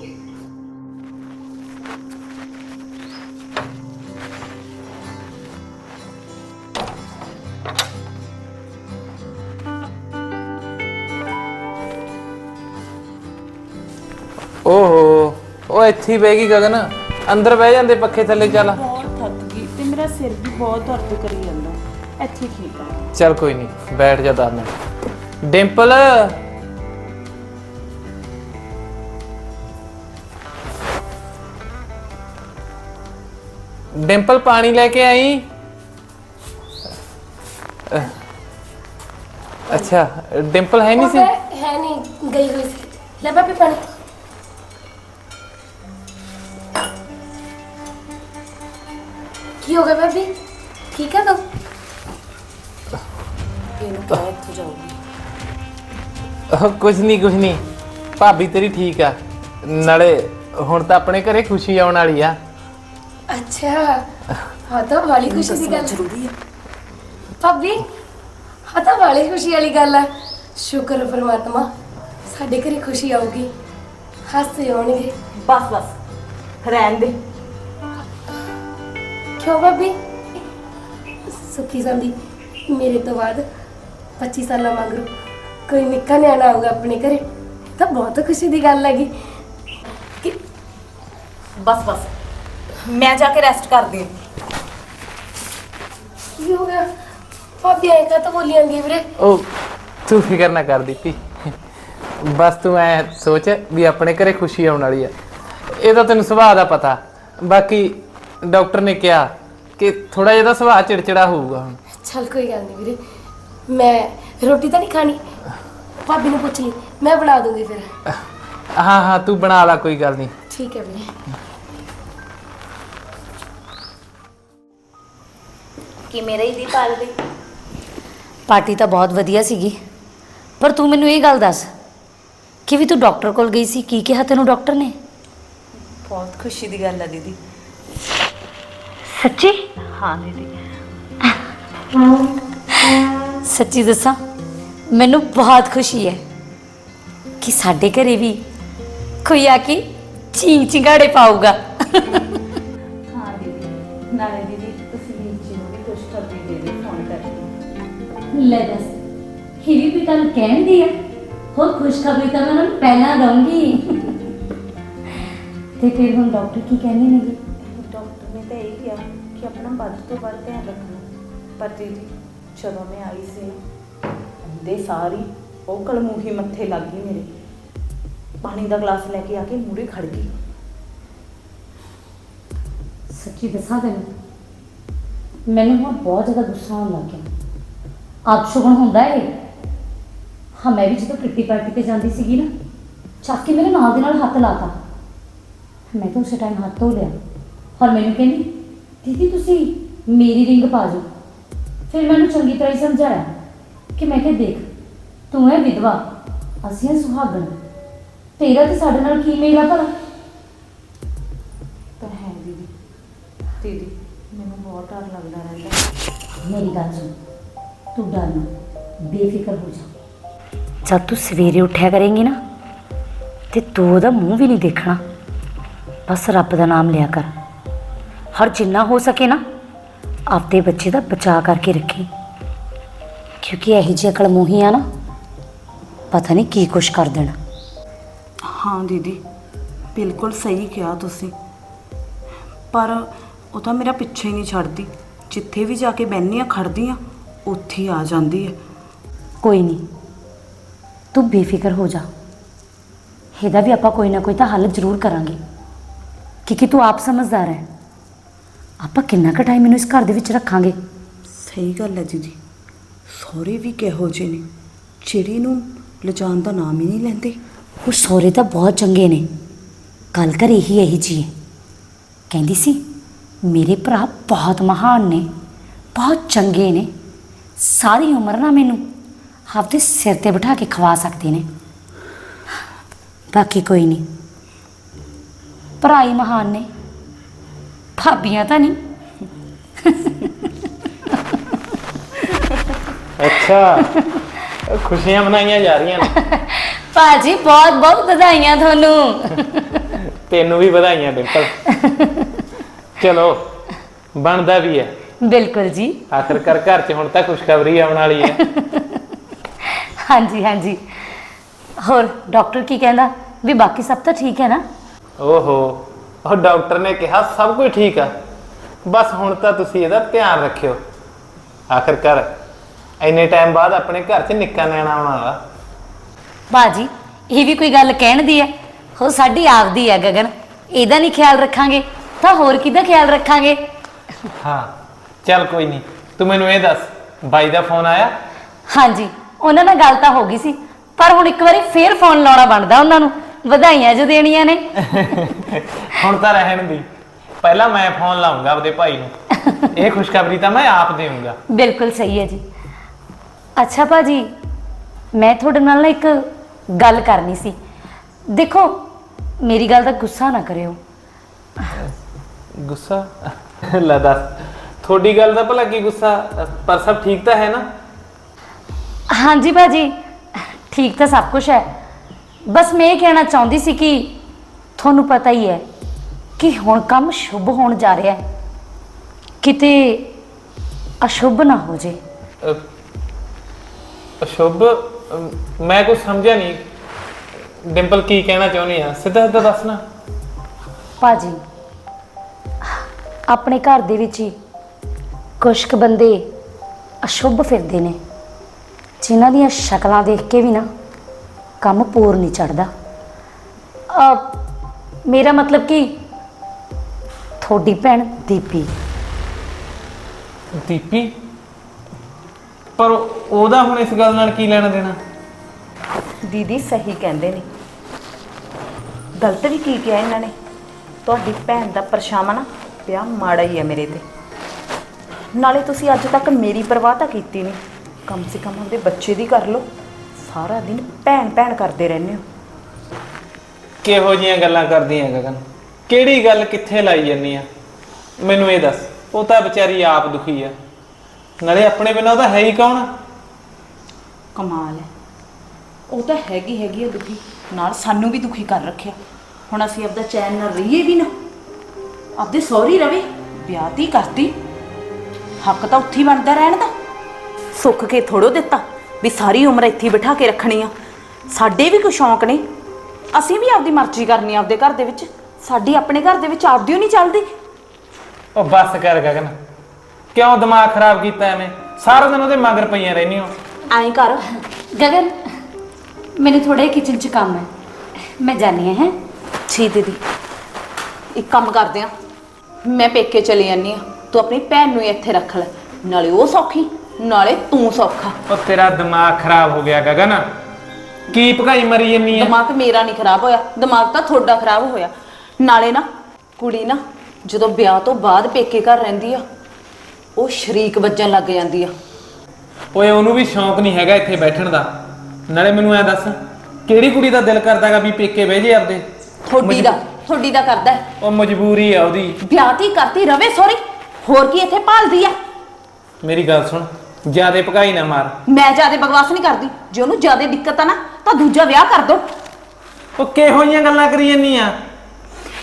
ਓਹੋ, ਉਹ ਇੱਥੇ ਹੀ ਬਹਿ ਗਈ ਗਗਨ। ਅੰਦਰ ਬਹਿ ਜਾਂਦੇ ਪੱਖੇ ਥੱਲੇ ਚੱਲ। ਸਿਰ ਵੀ ਬਹੁਤ ਦਰਦ ਕਰੀ ਜਾਂਦਾ। ਇੱਥੇ ਠੀਕ ਆ। ਚੱਲ ਕੋਈ ਨਹੀਂ ਬੈਠ ਜਾ ਦਸ ਮਿੰਟ ਡਿੰਪਲ! ਡਿੰਪਲ ਪਾਣੀ ਲੈ ਕੇ ਆਈ? ਅਹ, ਅੱਛਾ ਡਿੰਪਲ ਹੈ ਨਹੀਂ ਸੀ? ਹੈ ਨਹੀਂ ਗਈ ਹੋਈ ਸੀ। ਲੈ ਬਾਬੇ ਪਾਣੀ ਕੀ ਹੋ ਗਿਆ ਬਾਬੀ ਠੀਕ ਹੈ ਤੂੰ ਇਹਨੂੰ ਕਹਿ ਇੱਥੇ ਜਾਊਗੀ ਉਹ ਕੁਝ ਨਹੀਂ ਕੁਝ ਨਹੀਂ ਭਾਬੀ ਤੇਰੀ ਠੀਕ ਆ ਨਾਲੇ ਹੁਣ ਤਾਂ ਆਪਣੇ ਘਰੇ ਖੁਸ਼ੀ ਆਉਣ ਵਾਲੀ ਆ ਅੱਛਾ ਹਾਂ ਤਾਂ ਵਾਲੀ ਖੁਸ਼ੀ ਦੀ ਗੱਲ ਜ਼ਰੂਰੀ ਆ ਭਾਬੀ ਹਾਂ ਤਾਂ ਵਾਲੀ ਖੁਸ਼ੀ ਵਾਲੀ ਗੱਲ ਆ ਸ਼ੁਕਰ ਹੈ ਪ੍ਰਮਾਤਮਾ ਸਾਡੇ ਘਰੇ ਖੁਸ਼ੀ ਆਊਗੀ ਹਾਸੇ ਆਉਣਗੇ ਬਸ ਬਸ ਰਹਿਣ ਦੇ ਕਿਉਂ ਭਾਬੀ ਸੁੱਖੀ ਸੰਦੀ ਮੇਰੇ ਤੋਂ ਬਾਅਦ 25 ਸਾਲਾਂ ਮਗਰੋਂ ਕੋਈ ਨਿੱਕਾ ਨਿਆਣਾ ਆਊਗਾ ਆਪਣੇ ਘਰੇ ਤਾਂ ਬਹੁਤ ਖੁਸ਼ੀ ਦੀ ਗੱਲ ਹੈਗੀ। ਕਿ ਬਸ ਬਸ। ਮੈਂ ਜਾ ਕੇ ਰੈਸਟ ਕਰਦੀ ਹਾਂ। ਕੀ ਹੋ ਗਿਆ? ਭਾਬੀ ਐਂ ਕਾ ਤਾਂ ਬੋਲੀ ਜਾਂਦੀ ਹੈ ਵੀਰੇ? ਉਹ ਤੂੰ ਫਿਕਰ ਨਾ ਕਰ ਦਿੱਤੀ ਬਸ ਤੂੰ ਐ ਸੋਚ ਵੀ ਆਪਣੇ ਘਰੇ ਖੁਸ਼ੀ ਆਉਣ ਵਾਲੀ ਆ। ਇਹ ਤਾਂ ਤੈਨੂੰ ਸੁਭਾਅ ਦਾ ਪਤਾ। ਬਾਕੀ ਡਾਕਟਰ ਨੇ ਕਿਹਾ ਕਿ ਥੋੜਾ ਜਿਹਾ ਤਾਂ ਸੁਭਾਅ ਚਿੜਚਿੜਾ ਹੋਊਗਾ ਹੁਣ। ਚੱਲ ਕੋਈ ਗੱਲ ਨਹੀਂ ਵੀਰੇ ਮੈਂ ਰੋਟੀ ਤਾਂ ਨਹੀਂ ਖਾਣੀ? ਭਾਬੀ ਨੂੰ ਪੁੱਛ ਲਈ ਮੈਂ ਬਣਾ ਦੂੰਗੀ ਫਿਰ। ਹਾਂ ਹਾਂ ਤੂੰ ਬਣਾ ਲੈ ਕੋਈ ਗੱਲ ਨਹੀਂ ਠੀਕ ਹੈ ਵੀਰੇ। ਕਿਵੇਂ ਰਹੀ ਦੀ ਪਾਰਟੀ? ਪਾਰਟੀ ਤਾਂ ਬਹੁਤ ਵਧੀਆ ਸੀਗੀ। ਪਰ ਤੂੰ ਮੈਨੂੰ ਇਹ ਗੱਲ ਦੱਸ ਕਿ ਵੀ ਤੂੰ ਡਾਕਟਰ ਕੋਲ ਗਈ ਸੀ ਕੀ ਕਿਹਾ ਤੈਨੂੰ ਡਾਕਟਰ ਨੇ? ਬਹੁਤ ਖੁਸ਼ੀ ਦੀ ਗੱਲ ਆ ਦੀਦੀ। ਸੱਚੀ? ਹਾਂ ਦੀਦੀ। ਸੱਚੀ ਦੱਸਾਂ ਮੈਨੂੰ ਬਹੁਤ ਖੁਸ਼ੀ ਹੈ ਕਿ ਸਾਡੇ ਘਰੇ ਵੀ ਕੋਈ ਆ ਕੇ ਚੀਂ ਚਿੰਗਾੜੇ ਪਾਊਗਾ। ਹਾਂ ਦੀਦੀ। ਨਾਲੇ ਦੀਦੀ ਤੁਸੀਂ ਨੀਚੇ ਨੂੰ ਵੀ ਖੁਸ਼ਖਬਰੀ ਦੇ ਦਿਓ ਫੋਨ ਕਰਕੇ। ਲੈ ਦੱਸ ਹੀਰੀ ਵੀ ਤਾਂ ਕਹਿੰਦੀ ਆ? ਹੋਰ ਖੁਸ਼ਖਬਰੀ ਤਾਂ ਮੈਂ ਉਹਨਾਂ ਨੂੰ ਪਹਿਲਾਂ ਦਊਂਗੀ। ਤੇ ਫਿਰ ਹੁਣ ਡਾਕਟਰ ਕੀ ਕਹਿੰਦੇ ਨੇ ਕਿ ਆਪਣਾ ਵੱਧ ਤੋਂ ਵੱਧ ਧਿਆਨ ਰੱਖਣਾ। ਪਰ ਦੀਦੀ, ਜਦੋਂ ਮੈਂ ਆਈ ਸੀ ਦੇ ਸਾਰੀ ਉਹ ਕਲਮੂਹੀ ਮੱਥੇ ਲੱਗ ਗਈ ਮੇਰੇ। ਪਾਣੀ ਦਾ ਗਲਾਸ ਲੈ ਕੇ ਆ ਕੇ ਮੂਰੇ ਖੜ ਗਈ। ਸੱਚੀ ਦੱਸਾਂ ਤੈਨੂੰ, ਮੈਨੂੰ ਹੁਣ ਬਹੁਤ ਜ਼ਿਆਦਾ ਗੁੱਸਾ ਆਉਣ ਲੱਗ ਗਿਆ। ਆਪ ਹੁੰਦਾ ਏ। ਹਾਂ, ਮੈਂ ਵੀ ਜਦੋਂ ਕਿੱਟੀ ਪਾਰਟੀ ਤੇ ਜਾਂਦੀ ਸੀਗੀ ਨਾ, ਚੱਕ ਕੇ ਮੇਰੇ ਨਾਲ ਦੇ ਨਾਲ ਹੱਥ ਲਾਤਾ। ਮੈਂ ਤਾਂ ਉਸੇ ਟਾਈਮ ਹੱਥ ਧੋ ਲਿਆ। ਔਰ ਮੈਨੂੰ ਕਹਿੰਦੀ ਦੀਦੀ ਤੁਸੀਂ ਮੇਰੀ ਰਿੰਗ ਪਾ ਜੋ ਫਿਰ ਮੈਨੂੰ ਚੰਗੀ ਤਰ੍ਹਾਂ ਹੀ ਸਮਝਾਇਆ ਕਿ ਮੈਂ ਕਿਹਾ ਦੇਖ ਤੂੰ ਹੈ ਵਿਧਵਾ ਅਸੀਂ ਹਾਂ ਸੁਹਾਗਣ। ਤੇਰਾ ਤੇ ਸਾਡੇ ਨਾਲ ਕੀ ਮੇਲ ਆ ਭਲਾ? ਪਰ ਹੈ ਦੀਦੀ। ਦੀਦੀ ਮੈਨੂੰ ਬਹੁਤ ਡਰ ਲੱਗਦਾ ਰਹਿੰਦਾ। ਮੇਰੀ ਗੱਲ ਸੁਣ ਤੂੰ ਡਰ ਨਾ ਬੇਫਿਕਰ ਹੋ ਜਾ। ਜਦ ਤੂੰ ਸਵੇਰੇ ਉੱਠਿਆ ਕਰੇਂਗੀ ਨਾ ਤੇ ਤੂੰ ਉਹਦਾ ਮੂੰਹ ਵੀ ਨਹੀਂ ਦੇਖਣਾ। ਬਸ ਰੱਬ ਦਾ ਨਾਮ ਲਿਆ ਕਰ। ਹਰ ਜਿੰਨਾ ਹੋ ਸਕੇ ਨਾ ਆਪਦੇ ਬੱਚੇ ਦਾ ਬਚਾਅ ਕਰਕੇ ਰੱਖੀ। ਕਿਉਂਕਿ ਇਹੋ ਜਿਹੀ ਅਕਲ ਮੂੰਹੀ ਆ ਨਾ ਪਤਾ ਨਹੀਂ ਕੀ ਕੁਛ ਕਰ ਦੇਣਾ। ਹਾਂ ਦੀਦੀ ਬਿਲਕੁਲ ਸਹੀ ਕਿਹਾ ਤੁਸੀਂ। ਪਰ ਉਹ ਤਾਂ ਮੇਰਾ ਪਿੱਛੇ ਹੀ ਨਹੀਂ ਛੱਡਦੀ। ਜਿੱਥੇ ਵੀ ਜਾ ਕੇ ਬਹਿੰਦੀ ਆ ਖੜਦੀ ਆ ਉੱਥੇ ਹੀ ਆ ਜਾਂਦੀ ਹੈ। ਕੋਈ ਨਹੀਂ ਤੂੰ ਬੇਫਿਕਰ ਹੋ ਜਾ। ਇਹਦਾ ਵੀ ਆਪਾਂ ਕੋਈ ਨਾ ਕੋਈ ਤਾਂ ਹੱਲ ਜ਼ਰੂਰ ਕਰਾਂਗੇ। ਕਿਉਂਕਿ ਤੂੰ ਆਪ ਸਮਝਦਾਰ ਹੈ। ਆਪਾਂ ਕਿੰਨਾ ਕੁ ਟਾਈਮ ਇਹਨੂੰ ਇਸ ਘਰ ਦੇ ਵਿੱਚ ਰੱਖਾਂਗੇ? ਸਹੀ ਗੱਲ ਹੈ ਦੀਦੀ। ਸਹੁਰੇ ਵੀ ਕਿਹੋ ਜਿਹੇ ਨੇ ਚਿੜੀ ਨੂੰ ਲਿਜਾਣ ਦਾ ਨਾਮ ਹੀ ਨਹੀਂ ਲੈਂਦੇ। ਉਹ ਸਹੁਰੇ ਤਾਂ ਬਹੁਤ ਚੰਗੇ ਨੇ। ਗੱਲ ਕਰ ਇਹੀ ਇਹੀ ਜੀ ਕਹਿੰਦੀ ਸੀ ਮੇਰੇ ਭਰਾ ਬਹੁਤ ਮਹਾਨ ਨੇ ਬਹੁਤ ਚੰਗੇ ਨੇ। ਸਾਰੀ ਉਮਰ ਨਾ ਮੈਨੂੰ ਆਪਦੇ ਸਿਰ ਤੇ ਬਿਠਾ ਕੇ ਖਵਾ ਸਕਦੇ ਨੇ। ਬਾਕੀ ਕੋਈ ਨਹੀਂ। ਭਰਾ ਹੀ ਮਹਾਨ ਨੇ। ਭਾਬੀਆਂ ਤਾਂ ਨਹੀਂ। ਅੱਛਾ ਖੁਸ਼ੀਆਂ ਮਨਾਈਆਂ ਜਾ ਰਹੀਆਂ ਨੇ। ਭਾਜੀ ਬਹੁਤ ਬਹੁਤ ਵਧਾਈਆਂ ਤੁਹਾਨੂੰ। ਤੈਨੂੰ ਵੀ ਵਧਾਈਆਂ ਡਿੰਪਲ। ਚਲੋ ਬਣਦਾ ਵੀ ਹੈ। ਬਿਲਕੁਲ ਜੀ। ਆਖਰਕਾਰ ਘਰ 'ਚ ਹੁਣ ਤਾਂ ਖੁਸ਼ਖਬਰੀ ਆਉਣ ਵਾਲੀ ਹੈ। ਹਾਂਜੀ ਹਾਂਜੀ। ਹੋਰ ਡਾਕਟਰ ਕੀ ਕਹਿੰਦਾ? ਵੀ ਬਾਕੀ ਸਭ ਤਾਂ ਠੀਕ ਹੈ ਨਾ? ਓਹੋ। ਉਹ ਡਾਕਟਰ ਨੇ ਕਿਹਾ ਸਭ ਕੁਝ ਠੀਕ ਆ। ਬਸ ਹੁਣ ਤਾਂ ਤੁਸੀਂ ਇਹਦਾ ਧਿਆਨ ਰੱਖਿਓ। ਆਖਰਕਾਰ ਇੰਨੇ ਟਾਈਮ ਬਾਅਦ ਆਪਣੇ ਘਰ 'ਚ ਨਿੱਕਾ ਨੈਣਾ ਆਉਣ ਵਾਲਾ। ਬਾਜੀ ਇਹ ਵੀ ਕੋਈ ਗੱਲ ਕਹਿਣ ਦੀ ਹੈ? ਹੋ ਸਾਡੀ ਆਪਦੀ ਹੈ ਗਗਨ। ਇਹਦਾ ਨਹੀਂ ਖਿਆਲ ਰੱਖਾਂਗੇ ਤਾਂ ਹੋਰ ਕਿਹਦਾ ਖਿਆਲ ਰੱਖਾਂਗੇ? ਹਾਂ ਚੱਲ ਕੋਈ ਨਹੀਂ ਤੂੰ ਮੈਨੂੰ ਇਹ ਦੱਸ ਬਾਈ ਦਾ ਫੋਨ ਆਇਆ? ਹਾਂਜੀ ਉਹਨਾਂ ਨਾਲ ਗੱਲ ਤਾਂ ਹੋ ਗਈ ਸੀ ਪਰ ਹੁਣ ਇੱਕ ਵਾਰੀ ਫੇਰ ਫੋਨ ਲਾਉਣਾ ਬਣਦਾ ਉਹਨਾਂ ਨੂੰ। ਵਧਾਈਆਂ ਜੋ ਦੇਣੀਆਂ ਨੇ। ਹੁਣ ਤਾਂ ਰਹਿਣ ਦੀ। ਪਹਿਲਾਂ ਮੈਂ ਫੋਨ ਲਾਉਂਗਾ ਆਪਦੇ ਭਾਈ ਨੂੰ। ਇਹ ਖੁਸ਼ਖਬਰੀ ਤਾਂ ਮੈਂ ਆਪ ਦੇਵਾਂਗਾ ਬਿਲਕੁਲ ਸਹੀ ਹੈ ਜੀ। ਅੱਛਾ ਭਾਜੀ ਮੈਂ ਤੁਹਾਡੇ ਨਾਲ ਨਾ ਇੱਕ ਗੱਲ ਕਰਨੀ ਸੀ। ਦੇਖੋ ਮੇਰੀ ਗੱਲ ਦਾ ਗੁੱਸਾ ਨਾ ਕਰਿਓ। ਗੁੱਸਾ? ਲੈ ਦੱਸ ਤੁਹਾਡੀ ਗੱਲ ਦਾ ਭਲਾ ਕੀ ਗੁੱਸਾ? ਪਰ ਸਭ ਠੀਕ ਤਾਂ ਹੈ ਨਾ? ਹਾਂਜੀ ਭਾਜੀ ਠੀਕ ਤਾਂ ਸਭ ਕੁਝ ਹੈ। ਬਸ ਮੈਂ ਇਹ ਕਹਿਣਾ ਚਾਹੁੰਦੀ ਸੀ ਕਿ ਤੁਹਾਨੂੰ ਪਤਾ ਹੀ ਹੈ ਕਿ ਹੁਣ ਕੰਮ ਸ਼ੁਭ ਹੋਣ ਜਾ ਰਿਹਾ ਹੈ। ਕਿਤੇ ਅਸ਼ੁਭ ਨਾ ਹੋ ਜੇ। ਅਸ਼ੁਭ ਮੈਂ ਕੁਝ ਸਮਝਿਆ ਨਹੀਂ। ਡਿੰਪਲ ਕੀ ਕਹਿਣਾ ਚਾਹੁੰਦੀ ਆ? ਸਿੱਧਾ ਸਿੱਧਾ ਦੱਸ ਨਾ। ਭਾਜੀ ਆਪਣੇ ਘਰ ਦੇ ਵਿੱਚ ਹੀ ਕੁਛ ਕੁ ਬੰਦੇ ਅਸ਼ੁਭ ਫਿਰਦੇ ਨੇ। ਜਿਨ੍ਹਾਂ ਦੀਆਂ ਸ਼ਕਲਾਂ ਦੇਖ ਕੇ ਵੀ ਨਾ ਕੰਮ ਪੂਰ ਨਹੀਂ ਚੜਦਾ। ਮੇਰਾ ਮਤਲਬ ਕਿ? ਤੁਹਾਡੀ ਭੈਣ ਦੀਪੀ। ਦੀਪੀ? ਪਰ ਉਹਦਾ ਹੁਣ ਇਸ ਗੱਲ ਨਾਲ ਕੀ ਲੈਣਾ ਦੇਣਾ? ਦੀਦੀ ਸਹੀ ਕਹਿੰਦੇ ਨੇ। ਗਲਤ ਵੀ ਕੀ ਕਿਹਾ ਇਹਨਾਂ ਨੇ? ਤੁਹਾਡੀ ਭੈਣ ਦਾ ਪਰਛਾਵਾਂ ਨਾ ਪਿਆ ਮਾੜਾ ਹੀ ਹੈ ਮੇਰੇ ਤੇ। ਨਾਲੇ ਤੁਸੀਂ ਅੱਜ ਤੱਕ ਮੇਰੀ ਪਰਵਾਹ ਤਾਂ ਕੀਤੀ ਨਹੀਂ। ਕਮ ਸੇ ਕਮ ਆਪਦੇ ਬੱਚੇ ਦੀ ਕਰ ਲਓ। ਸਾਰਾ ਦਿਨ ਭੈਣ ਭੈਣ ਕਰਦੇ ਰਹਿੰਦੇ ਹੋ। ਕਿਹੋ ਜੀਆਂ ਗੱਲਾਂ ਕਰਦੀਆਂ ਗਗਨ? ਕਿਹੜੀ ਗੱਲ ਕਿੱਥੇ ਲਾਈ ਜੰਨੀ ਆ? ਮੈਨੂੰ ਇਹ ਦੱਸ ਉਹ ਤਾਂ ਵਿਚਾਰੀ ਆਪ ਦੁਖੀ ਆ। ਨਾਲੇ ਆਪਣੇ ਬਿਨਾਂ ਉਹਦਾ ਹੈ ਹੀ ਕੌਣ ਕਮਾਲ ਹੈ। ਉਹ ਤਾਂ ਹੈਗੀ ਹੈਗੀ ਆ ਦੁਖੀ ਨਾਲ ਸਾਨੂੰ ਵੀ ਦੁਖੀ ਕਰ ਰੱਖਿਆ। ਹੁਣ ਅਸੀਂ ਆਪਦਾ ਚੈਨ ਨਾਲ ਰਹੀਏ ਵੀ ਨਾ। ਆਪਦੇ ਸੌਰੀ ਰਵੇ ਵਿਆਹ ਤੀ ਕਰਤੀ। ਹੱਕ ਤਾਂ ਉੱਥੇ ਹੀ ਬਣਦਾ ਰਹਿਣ ਦਾ। ਸੁੱਖ ਕੇ ਥੋੜੋ ਦਿੱਤਾ। ਵੀ ਸਾਰੀ ਉਮਰ ਇੱਥੇ ਹੀ ਬਿਠਾ ਕੇ ਰੱਖਣੀ ਆ। ਸਾਡੇ ਵੀ ਕੋਈ ਸ਼ੌਂਕ ਨੇ ਅਸੀਂ ਵੀ ਆਪਦੀ ਮਰਜ਼ੀ ਕਰਨੀ ਆ ਆਪਦੇ ਘਰ ਦੇ ਵਿੱਚ। ਸਾਡੀ ਆਪਣੇ ਘਰ ਦੇ ਵਿੱਚ ਆਪਦੀ ਓ ਨਹੀਂ ਚੱਲਦੀ। ਉਹ ਬੱਸ ਕਰ ਗਗਨ। ਕਿਉਂ ਦਿਮਾਗ ਖਰਾਬ ਕੀਤਾ ਐਵੇਂ? ਸਾਰਾ ਦਿਨ ਉਹਦੇ ਮਗਰ ਪਈਆਂ ਰਹਿੰਦੀਆਂ। ਐਂ ਕਰ। ਗਗਨ ਮੈਨੂੰ ਥੋੜਾ ਕਿਚਨ 'ਚ ਕੰਮ ਹੈ। ਮੈਂ ਜਾਣੀ ਹੈ ਹੈਂ? ਛੀ ਦੀਦੀ ਇੱਕ ਕੰਮ ਕਰਦੇ ਆ। ਮੈਂ ਪੇਕੇ ਚਲੀ ਜਾਨੀ ਆ ਤੂੰ ਆਪਣੀ ਭੈਣ ਨੂੰ ਹੀ ਇੱਥੇ ਰੱਖ ਲੈ। ਨਾਲੇ ਉਹ ਸੌਖੀ। ਨਾਲੇ ਤੂੰ ਸੌਖਾ। ਉਹ ਤੇਰਾ ਦਿਮਾਗ ਖਰਾਬ ਹੋ ਗਿਆ ਗਗਨ। ਕੀ ਭਕਾਈ ਮਰੀ ਜੰਨੀ ਆ ਦਿਮਾਗ ਮੇਰਾ ਨਹੀਂ ਖਰਾਬ ਹੋਇਆ। ਦਿਮਾਗ ਤਾਂ ਤੁਹਾਡਾ ਖਰਾਬ ਹੋਇਆ। ਨਾਲੇ ਨਾ ਕੁੜੀ ਨਾ ਜਦੋਂ ਵਿਆਹ ਤੋਂ ਬਾਅਦ ਪੇਕੇ ਘਰ ਰਹਿੰਦੀ ਆ ਉਹ ਸ਼ਰੀਕ ਵੱਜਣ ਲੱਗ ਜਾਂਦੀ ਆ। ਓਏ ਉਹਨੂੰ ਵੀ ਸ਼ੌਂਕ ਨਹੀਂ ਹੈਗਾ ਇੱਥੇ ਬੈਠਣ ਦਾ। ਨਾਲੇ ਮੈਨੂੰ ਐ ਦੱਸ ਕਿਹੜੀ ਕੁੜੀ ਦਾ ਦਿਲ ਕਰਦਾਗਾ ਵੀ ਪੇਕੇ ਬਹਿ ਜੇ ਆਪਦੇ? ਥੋੜੀ ਦਾ ਥੋੜੀ ਦਾ ਕਰਦਾ। ਹੈ। ਉਹ ਮਜਬੂਰੀ ਆ ਉਹਦੀ। ਵਿਆਹ ਤੀ ਕਰਤੀ ਰਵੇ ਸੌਰੀ। ਹੋਰ ਕੀ ਇੱਥੇ ਭਾਲਦੀ ਆ? ਮੇਰੀ ਗੱਲ ਸੁਣ। ਜਿਆਦੇ ਭਕਾਈ ਨਾ ਮਾਰ। ਮੈਂ ਜਿਆਦੇ ਬਕਵਾਸ ਨਹੀਂ ਕਰਦੀ। ਜੇ ਉਹਨੂੰ ਜਿਆਦੇ ਦਿੱਕਤ ਆ ਨਾ ਤਾਂ ਦੂਜਾ ਵਿਆਹ ਕਰ ਦੋ। ਉਹ ਕਿਹੋ ਜੀਆਂ ਗੱਲਾਂ ਕਰੀ ਜੰਨੀ ਆ?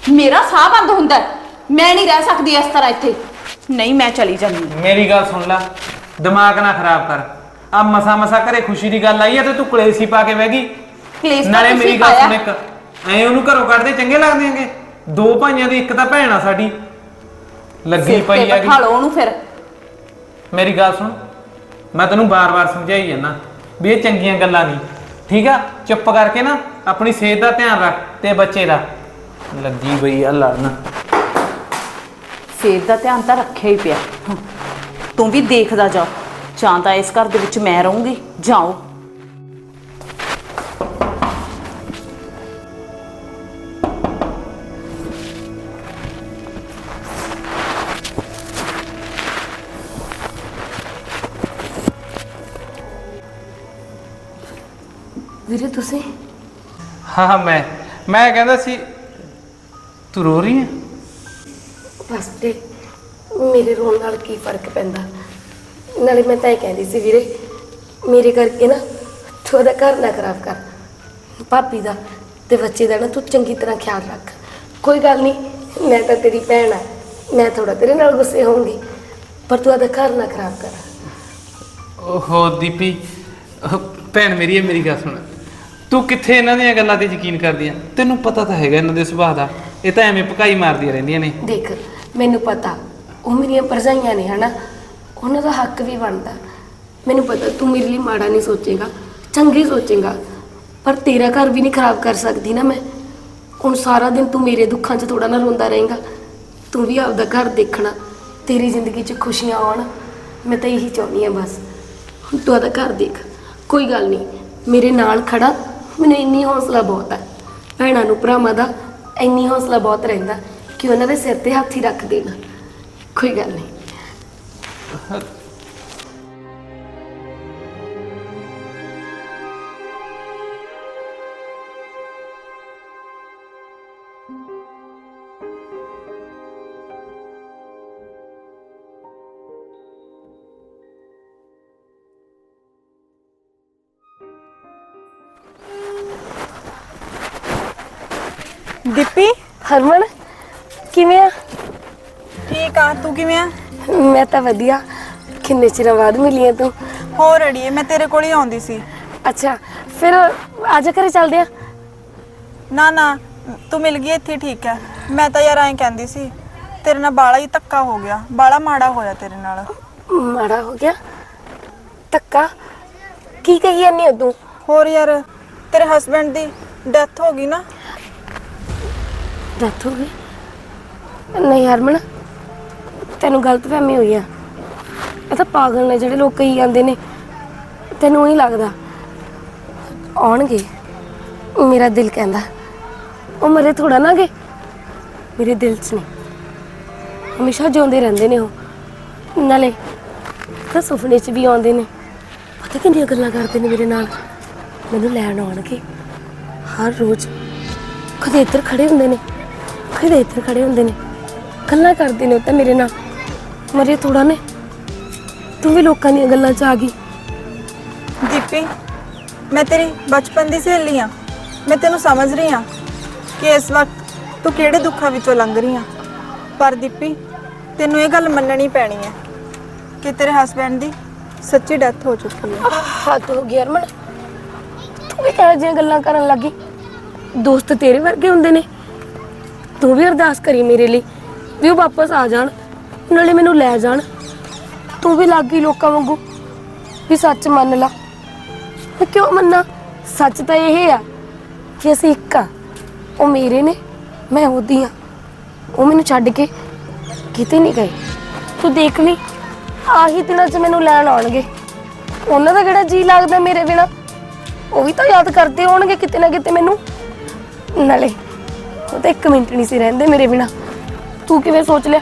ਮੇਰਾ ਸਾਹ ਬੰਦ ਹੁੰਦਾ ਹੈ। ਮੈਂ ਨਹੀਂ ਰਹਿ ਸਕਦੀ ਇਸ ਤਰ੍ਹਾਂ ਇੱਥੇ। ਨਹੀਂ ਮੈਂ ਚਲੀ ਜਾਂਦੀ ਮੇਰੀ ਗੱਲ ਸੁਣ ਲੈ। ਦਿਮਾਗ ਨਾ ਖਰਾਬ ਕਰ। ਆ ਮਸਾ ਮਸਾ ਘਰੇ ਖੁਸ਼ੀ ਦੀ ਗੱਲ ਆਈ ਆ ਤੇ ਤੂੰ ਕਲੇਸੀ ਪਾ ਕੇ ਬਹਿ ਗਈ। ਕਲੇਸ਼ ਤਾਂ ਨਾਲੇ ਤੁਸੀਂ ਮੇਰੀ ਗੱਲ ਪਾਇਆ। ਸੁਣ ਇੱਕ। ਐ ਉਹਨੂੰ ਘਰੋਂ ਕੱਢਦੇ ਚੰਗੇ ਲੱਗਦੇ ਆਂਗੇ ਦੋ ਭਾਈਆਂ ਦੀ ਇੱਕ ਤਾਂ ਭੈਣ ਆ ਸਾਡੀ। ਲੱਗੀ ਸਿਰ ਤੇ ਪਈ ਬਿਠਾ ਹੈਗੀ ਲਓ ਉਹਨੂੰ ਫਿਰ। ਮੇਰੀ ਗੱਲ ਸੁਣ। ਮੈਂ ਤੈਨੂੰ ਬਾਰ-ਬਾਰ ਸਮਝਾਈ ਜਾਂਦਾ ਵੀ ਇਹ ਚੰਗੀਆਂ ਗੱਲਾਂ ਨਹੀਂ। ਠੀਕ ਆ? ਚੁੱਪ ਕਰਕੇ ਨਾ ਆਪਣੀ ਸਿਹਤ ਦਾ ਧਿਆਨ ਰੱਖ ਤੇ ਬੱਚੇ ਦਾ। ਲੱਗੀ ਬਈ ਆ ਲੜਨ। ਸਿਹਤ ਦਾ ਧਿਆਨ ਤਾਂ ਰੱਖਿਆ ਹੀ ਪਿਆ। ਤੂੰ ਵੀ ਦੇਖਦਾ ਜਾ। ਜਾਂ ਤਾਂ ਇਸ ਘਰ ਦੇ ਵਿੱਚ ਮੈਂ ਰਹੂੰਗੀ। ਜਾਓ। ਤੁਸੀਂ? ਹਾਂ ਹਾਂ ਮੈਂ ਮੈਂ ਕਹਿੰਦਾ ਸੀ ਤੂੰ ਰੋ ਰਹੀ ਹੈ? ਬਸ ਤੇ ਮੇਰੇ ਰੋਣ ਨਾਲ ਕੀ ਫ਼ਰਕ ਪੈਂਦਾ? ਨਾਲੇ ਮੈਂ ਤਾਂ ਇਹ ਕਹਿੰਦੀ ਸੀ ਵੀਰੇ ਮੇਰੇ ਕਰਕੇ ਨਾ ਤੂੰ ਉਹਦਾ ਘਰ ਨਾ ਖਰਾਬ ਕਰ। ਭਾਬੀ ਦਾ ਤੇ ਬੱਚੇ ਦਾ ਨਾ ਤੂੰ ਚੰਗੀ ਤਰ੍ਹਾਂ ਖਿਆਲ ਰੱਖ। ਕੋਈ ਗੱਲ ਨਹੀਂ ਮੈਂ ਤਾਂ ਤੇਰੀ ਭੈਣ ਆ। ਮੈਂ ਥੋੜਾ ਤੇਰੇ ਨਾਲ ਗੁੱਸੇ ਹੋਊਂਗੀ ਪਰ ਤੂੰ ਉਹਦਾ ਘਰ ਨਾ ਖਰਾਬ ਕਰ। ਓਹੋ ਦੀਪੀ ਭੈਣ ਮੇਰੀ ਹੈ ਮੇਰੀ ਗੱਲ ਸੁਣ। ਤੂੰ ਕਿੱਥੇ ਇਹਨਾਂ ਦੀਆਂ ਗੱਲਾਂ ਤੇ ਯਕੀਨ ਕਰਦੀ ਆ? ਤੈਨੂੰ ਪਤਾ ਤਾਂ ਹੈਗਾ ਇਹਨਾਂ ਦੇ ਸੁਭਾਅ ਦਾ। ਇਹ ਤਾਂ ਐਵੇਂ ਭਕਾਈ ਮਾਰਦੀਆਂ ਰਹਿੰਦੀਆਂ ਨੇ। ਦੇਖ, ਮੈਨੂੰ ਪਤਾ, ਉਹ ਮੇਰੀਆਂ ਭਰਜਾਈਆਂ ਨੇ, ਹਨਾ? ਉਹਨਾਂ ਦਾ ਹੱਕ ਵੀ ਬਣਦਾ। ਮੈਨੂੰ ਪਤਾ, ਤੂੰ ਮੇਰੇ ਲਈ ਮਾੜਾ ਨਹੀਂ ਸੋਚੇਗਾ, ਚੰਗੀ ਸੋਚੇਗਾ, ਪਰ ਤੇਰਾ ਘਰ ਵੀ ਨਹੀਂ ਖਰਾਬ ਕਰ ਸਕਦੀ ਨਾ ਮੈਂ। ਹੁਣ ਸਾਰਾ ਦਿਨ ਤੂੰ ਮੇਰੇ ਦੁੱਖਾਂ 'ਚ ਥੋੜਾ ਨਾ ਰੋਂਦਾ ਰਹੇਗਾ। ਤੂੰ ਵੀ ਆਪਦਾ ਘਰ ਦੇਖਣਾ, ਤੇਰੀ ਜ਼ਿੰਦਗੀ 'ਚ ਖੁਸ਼ੀਆਂ ਆਉਣ। ਮੈਂ ਤਾਂ ਇਹੀ ਚਾਹੁੰਦੀ ਆ ਬਸ। ਹੁਣ ਤੂੰ ਆਪਦਾ ਘਰ ਦੇਖ, ਕੋਈ ਗੱਲ ਨਹੀਂ, ਮੇਰੇ ਨਾਲ ਖੜਾ ਮੈਨੂੰ ਇੰਨੀ ਹੌਸਲਾ ਬਹੁਤ ਹੈ ਭੈਣਾਂ ਨੂੰ, ਭਰਾਵਾਂ ਦਾ ਇੰਨੀ ਹੌਸਲਾ ਬਹੁਤ ਰਹਿੰਦਾ ਕਿ ਉਹਨਾਂ ਦੇ ਸਿਰ ਤੇ ਹੱਥ ਹੀ ਰੱਖ ਦੇਣਾ। ਕੋਈ ਗੱਲ ਨਹੀਂ। ਦੀਪੀ ਹਰਮਨ ਕਿਵੇਂ ਆ? ਠੀਕ ਆ ਤੂੰ ਕਿਵੇਂ ਆ? ਮੈਂ ਤਾਂ ਵਧੀਆ। ਕਿੰਨੇ ਚਿਰਾਂ ਬਾਅਦ ਮਿਲੀ ਆ ਤੂੰ? ਹੋਰ ਅੜੀਏ ਮੈਂ ਤੇਰੇ ਕੋਲ ਹੀ ਆਉਂਦੀ ਸੀ। ਅੱਛਾ ਫਿਰ ਅੱਜ ਘਰੇ ਚੱਲਦੇ ਆ? ਨਾ ਨਾ ਤੂੰ ਮਿਲ ਗਈ ਇੱਥੇ ਠੀਕ ਹੈ ਮੈਂ ਤਾਂ ਯਾਰ ਐਂ ਕਹਿੰਦੀ ਸੀ ਤੇਰੇ ਨਾਲ ਬਾਲਾ ਹੀ ਧੱਕਾ ਹੋ ਗਿਆ। ਬਾਲਾ ਮਾੜਾ ਹੋਇਆ ਤੇਰੇ ਨਾਲ। ਮਾੜਾ ਹੋ ਗਿਆ? ਧੱਕਾ? ਕੀ ਕਹੀ ਜਾਂਦੀ ਆ ਤੂੰ? ਹੋਰ ਯਾਰ ਤੇਰੇ ਹਸਬੰਡ ਦੀ ਡੈਥ ਹੋ ਗਈ ਨਾ। ਡੈਥ ਹੋ ਗਈ। ਨਹੀਂ ਹਰਮਨ, ਤੈਨੂੰ ਗਲਤਫਹਿਮੀ ਹੋਈ ਆ। ਇਹ ਤਾਂ ਪਾਗਲ ਨੇ ਜਿਹੜੇ ਲੋਕ ਕਹੀ ਜਾਂਦੇ ਨੇ। ਤੈਨੂੰ ਨਹੀਂ ਲੱਗਦਾ। ਆਉਣਗੇ। ਮੇਰਾ ਦਿਲ ਕਹਿੰਦਾ, ਉਹ ਮਰੇ ਥੋੜਾ ਨਾ ਗਏ ਮੇਰੇ ਦਿਲ 'ਚ ਨੇ ਹਮੇਸ਼ਾ ਜਿਉਂਦੇ ਰਹਿੰਦੇ ਨੇ ਉਹ। ਨਾਲੇ ਤਾਂ ਸੁਪਨੇ 'ਚ ਵੀ ਆਉਂਦੇ ਨੇ। ਪਤਾ ਕਿੰਨੀਆਂ ਗੱਲਾਂ ਕਰਦੇ ਨੇ ਮੇਰੇ ਨਾਲ। ਮੈਨੂੰ ਲੈਣ ਆਉਣਗੇ। ਹਰ ਰੋਜ਼ ਕਦੇ ਇੱਧਰ ਖੜੇ ਹੁੰਦੇ ਨੇ। ਕਦੇ ਇੱਧਰ ਖੜੇ ਹੁੰਦੇ ਨੇ। ਗੱਲਾਂ ਕਰਦੇ ਨੇ ਉਹ ਤਾਂ ਮੇਰੇ ਨਾਲ। ਮਰੇ ਥੋੜਾ ਨੇ। ਤੂੰ ਵੀ ਲੋਕਾਂ ਦੀਆਂ ਗੱਲਾਂ 'ਚ ਆ ਗਈ। ਦੀਪੀ ਮੈਂ ਤੇਰੀ ਬਚਪਨ ਦੀ ਸਹੇਲੀ ਆ। ਮੈਂ ਤੈਨੂੰ ਸਮਝ ਰਹੀ ਆ ਕਿ ਇਸ ਵਕਤ ਤੂੰ ਕਿਹੜੇ ਦੁੱਖਾਂ ਵਿੱਚੋਂ ਲੰਘ ਰਹੀ ਆ। ਪਰ ਦੀਪੀ ਤੈਨੂੰ ਇਹ ਗੱਲ ਮੰਨਣੀ ਪੈਣੀ ਹੈ ਕਿ ਤੇਰੇ ਹਸਬੰਡ ਦੀ ਸੱਚੀ ਡੈਥ ਹੋ ਚੁੱਕੀ ਹੈ। ਹੱਦ ਹੋ ਗਿਆ ਅਰਮਨ ਤੂੰ ਵੀ ਕਿਹੋ ਜਿਹੀਆਂ ਗੱਲਾਂ ਕਰਨ ਲੱਗੀ। ਦੋਸਤ ਤੇਰੇ ਵਰਗੇ ਹੁੰਦੇ ਨੇ। ਤੂੰ ਵੀ ਅਰਦਾਸ ਕਰੀ ਮੇਰੇ ਲਈ ਵੀ ਉਹ ਵਾਪਸ ਆ ਜਾਣ, ਨਾਲੇ ਮੈਨੂੰ ਲੈ ਜਾਣ। ਤੂੰ ਵੀ ਲੱਗ ਗਈ ਲੋਕਾਂ ਵਾਂਗੂ ਵੀ ਸੱਚ ਮੰਨ ਲਾ। ਮੈਂ ਕਿਉਂ ਮੰਨਾਂ? ਸੱਚ ਤਾਂ ਇਹ ਆ ਕਿ ਅਸੀਂ ਇੱਕ ਆ। ਉਹ ਮੇਰੇ ਨੇ, ਮੈਂ ਉਹਦੀ ਆ। ਉਹ ਮੈਨੂੰ ਛੱਡ ਕੇ ਕਿਤੇ ਨਹੀਂ ਗਏ। ਤੂੰ ਦੇਖ ਲਈ, ਆਹੀ ਦਿਨਾਂ 'ਚ ਮੈਨੂੰ ਲੈਣ ਆਉਣਗੇ। ਉਹਨਾਂ ਦਾ ਕਿਹੜਾ ਜੀ ਲੱਗਦਾ ਮੇਰੇ ਬਿਨਾ? ਉਹ ਵੀ ਤਾਂ ਯਾਦ ਕਰਦੇ ਹੋਣਗੇ ਕਿਤੇ ਨਾ ਕਿਤੇ ਮੈਨੂੰ। ਨਾਲੇ ਉਹ ਤਾਂ ਇੱਕ ਮਿੰਟ ਨਹੀਂ ਸੀ ਰਹਿੰਦੇ ਮੇਰੇ ਬਿਨਾ। ਤੂੰ ਕਿਵੇਂ ਸੋਚ ਲਿਆ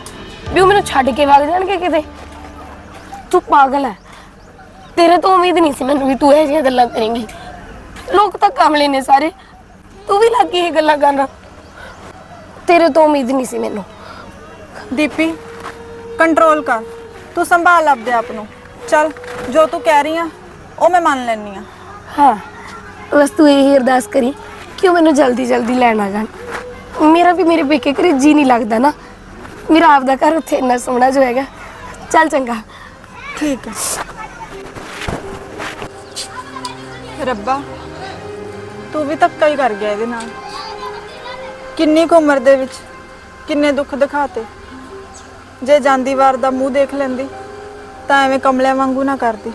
ਵੀ ਉਹ ਮੈਨੂੰ ਛੱਡ ਕੇ ਵਗ ਜਾਣਗੇ ਕਿਤੇ? ਤੂੰ ਪਾਗਲ ਹੈ ਤੇਰੇ ਤੋਂ ਉਮੀਦ ਨਹੀਂ ਸੀ ਮੈਨੂੰ ਵੀ ਤੂੰ ਇਹ ਜਿਹੀਆਂ ਗੱਲਾਂ ਕਰੇਂਗੀ। ਲੋਕ ਤਾਂ ਕਮਲੇ ਨੇ ਸਾਰੇ। ਤੂੰ ਵੀ ਲੱਗੀ ਇਹ ਗੱਲਾਂ ਕਰਨ। ਤੇਰੇ ਤੋਂ ਉਮੀਦ ਨਹੀਂ ਸੀ ਮੈਨੂੰ। ਦੀਪੀ ਕੰਟਰੋਲ ਕਰ। ਤੂੰ ਸੰਭਾਲ ਆਪਦੇ ਆਪ ਨੂੰ। ਚੱਲ ਜੋ ਤੂੰ ਕਹਿ ਰਹੀ ਆ ਉਹ ਮੈਂ ਮੰਨ ਲੈਣੀ ਆ। ਹਾਂ। ਬਸ ਤੂੰ ਇਹ ਅਰਦਾਸ ਕਰੀ ਕਿ ਉਹ ਮੈਨੂੰ ਜਲਦੀ ਜਲਦੀ ਲੈਣ ਆ ਜਾਣ। ਮੇਰਾ ਵੀ ਮੇਰੇ ਪੇਕੇ ਘਰੇ ਜੀ ਨਹੀਂ ਲੱਗਦਾ ਨਾ। ਮੇਰਾ ਆਪਦਾ ਘਰ ਉੱਥੇ ਇੰਨਾ ਸੋਹਣਾ ਜੋ ਹੈਗਾ। ਚੱਲ ਚੰਗਾ। ਠੀਕ ਹੈ। ਰੱਬਾ, ਤੂੰ ਵੀ ਧੱਕਾ ਹੀ ਕਰ ਗਿਆ ਇਹਦੇ ਨਾਲ। ਕਿੰਨੀ ਕੁ ਉਮਰ ਦੇ ਵਿੱਚ, ਕਿੰਨੇ ਦੁੱਖ ਦਿਖਾਤੇ। ਜੇ ਜਾਂਦੀ ਵਾਰ ਦਾ ਮੂੰਹ ਦੇਖ ਲੈਂਦੀ, ਤਾਂ ਐਵੇਂ ਕਮਲਿਆਂ ਵਾਂਗੂ ਨਾ ਕਰਦੀ।